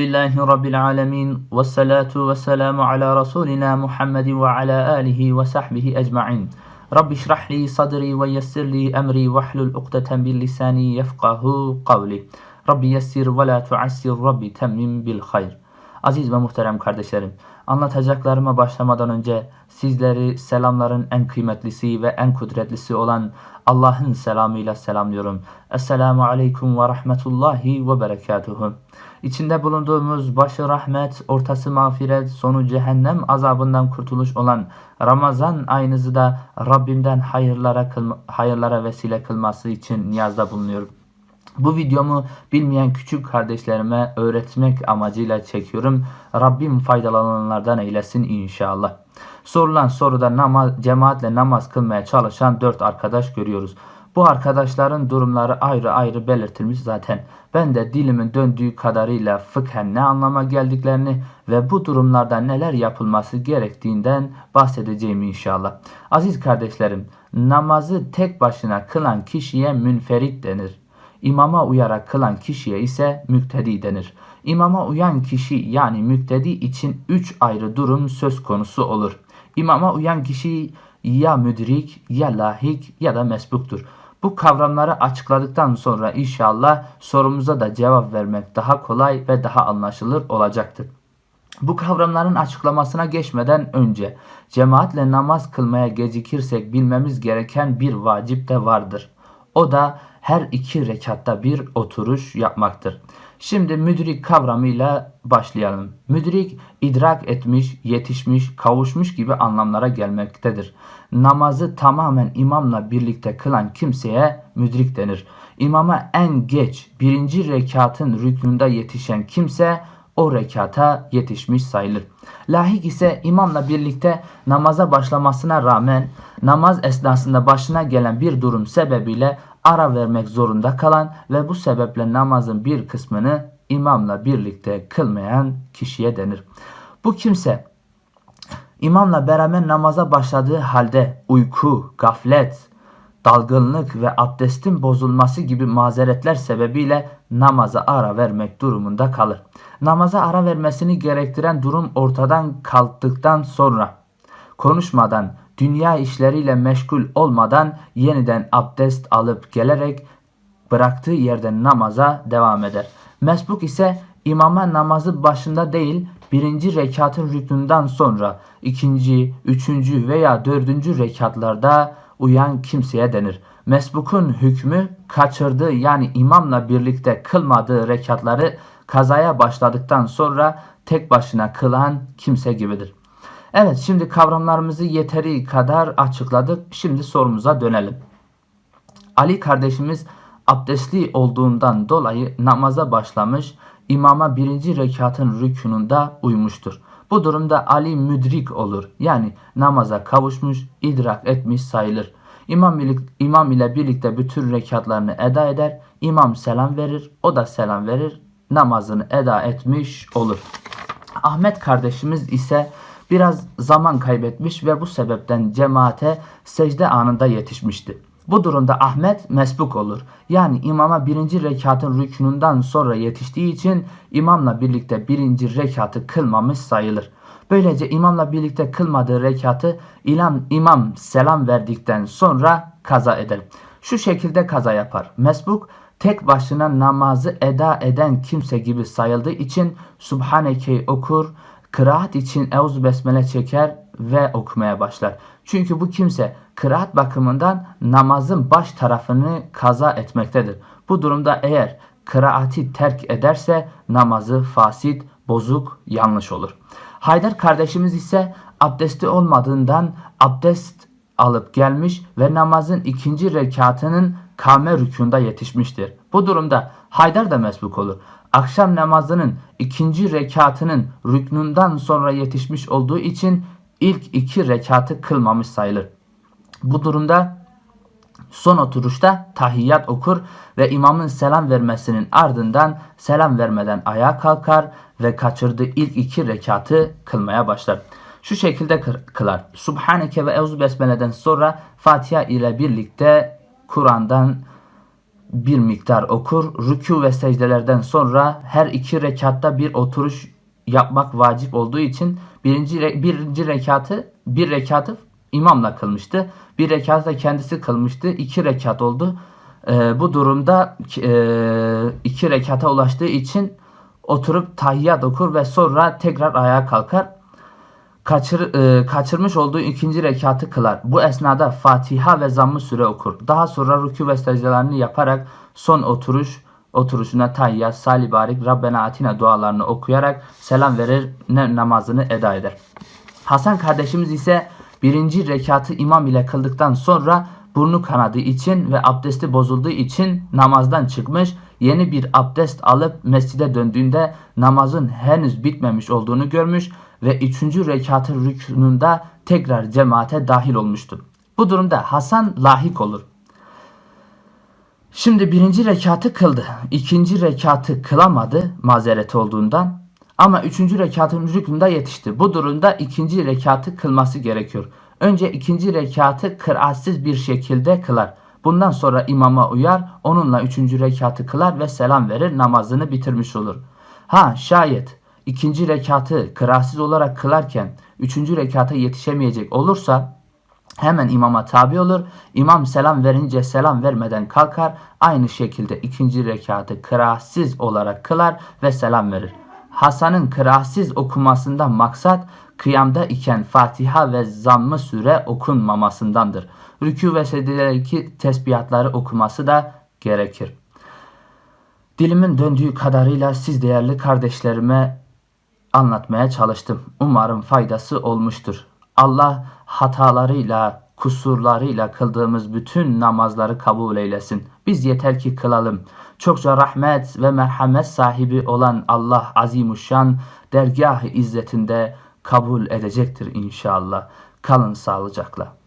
لله رب العالمين والصلاة والسلام على رسولنا محمد وعلى آله وصحبه أجمعين. رب اشرح لي صدري ويسر لي أمري واحلل عقدة من لساني يفقه قولي. رب يسر ولا تعسر رب تمم بالخير. Aziz ve muhterem kardeşlerim, anlatacaklarıma başlamadan önce sizleri selamların en kıymetlisi ve en kudretlisi olan Allah'ın selamıyla selamlıyorum. Esselamu aleyküm ve rahmetullahi ve berekatuhu. İçinde bulunduğumuz başı rahmet, ortası mağfiret, sonu cehennem azabından kurtuluş olan Ramazan ayınızı da Rabbimden hayırlara, hayırlara vesile kılması için niyazda bulunuyorum. Bu videomu bilmeyen küçük kardeşlerime öğretmek amacıyla çekiyorum. Rabbim faydalananlardan eylesin inşallah. Sorulan soruda namaz, cemaatle namaz kılmaya çalışan dört arkadaş görüyoruz. Bu arkadaşların durumları ayrı ayrı belirtilmiş zaten. Ben de dilimin döndüğü kadarıyla fıkhen ne anlama geldiklerini ve bu durumlarda neler yapılması gerektiğinden bahsedeceğim inşallah. Aziz kardeşlerim, namazı tek başına kılan kişiye münferit denir. İmama uyarak kılan kişiye ise müktedi denir. İmama uyan kişi yani müktedi için üç ayrı durum söz konusu olur. İmama uyan kişi ya müdrik, ya lahik ya da mesbuktur. Bu kavramları açıkladıktan sonra inşallah sorumuza da cevap vermek daha kolay ve daha anlaşılır olacaktır. Bu kavramların açıklamasına geçmeden önce cemaatle namaz kılmaya gecikirsek bilmemiz gereken bir vacip de vardır. O da her iki rekatta bir oturuş yapmaktır. Şimdi müdrik kavramıyla başlayalım. Müdrik idrak etmiş, yetişmiş, kavuşmuş gibi anlamlara gelmektedir. Namazı tamamen imamla birlikte kılan kimseye müdrik denir. İmama en geç birinci rekatın rüknünde yetişen kimse o rekata yetişmiş sayılır. Lahik ise imamla birlikte namaza başlamasına rağmen namaz esnasında başına gelen bir durum sebebiyle ara vermek zorunda kalan ve bu sebeple namazın bir kısmını imamla birlikte kılmayan kişiye denir. Bu kimse imamla beraber namaza başladığı halde uyku, gaflet, dalgınlık ve abdestin bozulması gibi mazeretler sebebiyle namaza ara vermek durumunda kalır. Namaza ara vermesini gerektiren durum ortadan kalktıktan sonra konuşmadan, dünya işleriyle meşgul olmadan yeniden abdest alıp gelerek bıraktığı yerden namaza devam eder. Mesbuk ise imama namazı başında değil birinci rekatın rüknünden sonra ikinci, üçüncü veya dördüncü rekatlarda uyan kimseye denir. Mesbukun hükmü kaçırdığı yani imamla birlikte kılmadığı rekatları kazaya başladıktan sonra tek başına kılan kimse gibidir. Evet şimdi kavramlarımızı yeteri kadar açıkladık. Şimdi sorumuza dönelim. Ali kardeşimiz abdestli olduğundan dolayı namaza başlamış, imama birinci rekatın rükününde uymuştur. Bu durumda Ali müdrik olur. Yani namaza kavuşmuş, idrak etmiş sayılır. İmam, imam ile birlikte bütün rekatlarını eda eder. İmam selam verir, o da selam verir. Namazını eda etmiş olur. Ahmet kardeşimiz ise biraz zaman kaybetmiş ve bu sebepten cemaate secde anında yetişmişti. Bu durumda Ahmet mesbuk olur. Yani imama birinci rekatın rüknünden sonra yetiştiği için imamla birlikte birinci rekatı kılmamış sayılır. Böylece imamla birlikte kılmadığı rekatı ilam, imam selam verdikten sonra kaza eder. Şu şekilde kaza yapar. Mesbuk tek başına namazı eda eden kimse gibi sayıldığı için Subhaneke okur, kıraat için Euz Besmele çeker ve okumaya başlar. Çünkü bu kimse kıraat bakımından namazın baş tarafını kaza etmektedir. Bu durumda eğer kıraati terk ederse namazı fasit, bozuk, yanlış olur. Haydar kardeşimiz ise abdesti olmadığından abdest alıp gelmiş ve namazın ikinci rekatının kame rükunda yetişmiştir. Bu durumda Haydar da mesbuk olur. Akşam namazının ikinci rekatının rüknünden sonra yetişmiş olduğu için ilk iki rekatı kılmamış sayılır. Bu durumda son oturuşta tahiyyat okur ve imamın selam vermesinin ardından selam vermeden ayağa kalkar ve kaçırdığı ilk iki rekatı kılmaya başlar. Şu şekilde kılar. Subhaneke ve Euzu Besmele'den sonra Fatiha ile birlikte Kur'an'dan bir miktar okur. Rükû ve secdelerden sonra her iki rekatta bir oturuş yapmak vacip olduğu için birinci, re- birinci rekatı bir rekatı imamla kılmıştı. Bir rekatı da kendisi kılmıştı. İki rekat oldu. Ee, bu durumda e, iki rekata ulaştığı için oturup tahiyyat okur ve sonra tekrar ayağa kalkar kaçır, e, kaçırmış olduğu ikinci rekatı kılar. Bu esnada Fatiha ve zamm-ı süre okur. Daha sonra rükû ve secdelerini yaparak son oturuş oturuşuna tahiyyat, salih barik, Rabbena atina dualarını okuyarak selam verir, namazını eda eder. Hasan kardeşimiz ise birinci rekatı imam ile kıldıktan sonra burnu kanadığı için ve abdesti bozulduğu için namazdan çıkmış. Yeni bir abdest alıp mescide döndüğünde namazın henüz bitmemiş olduğunu görmüş ve üçüncü rekatın rüknunda tekrar cemaate dahil olmuştu. Bu durumda Hasan lahik olur. Şimdi birinci rekatı kıldı. İkinci rekatı kılamadı mazeret olduğundan. Ama üçüncü rekatın rüknunda yetişti. Bu durumda ikinci rekatı kılması gerekiyor. Önce ikinci rekatı kıraatsiz bir şekilde kılar. Bundan sonra imama uyar, onunla üçüncü rekatı kılar ve selam verir, namazını bitirmiş olur. Ha şayet ikinci rekatı kıraatsiz olarak kılarken üçüncü rekata yetişemeyecek olursa Hemen imama tabi olur. İmam selam verince selam vermeden kalkar. Aynı şekilde ikinci rekatı kıraatsiz olarak kılar ve selam verir. Hasan'ın kıraatsiz okumasından maksat kıyamda iken Fatiha ve zamm-ı süre okunmamasındandır. Rükû ve secdedeki tesbihatları okuması da gerekir. Dilimin döndüğü kadarıyla siz değerli kardeşlerime anlatmaya çalıştım. Umarım faydası olmuştur. Allah hatalarıyla, kusurlarıyla kıldığımız bütün namazları kabul eylesin. Biz yeter ki kılalım. Çokça rahmet ve merhamet sahibi olan Allah azimuşşan dergah-ı izzetinde kabul edecektir inşallah. Kalın sağlıcakla.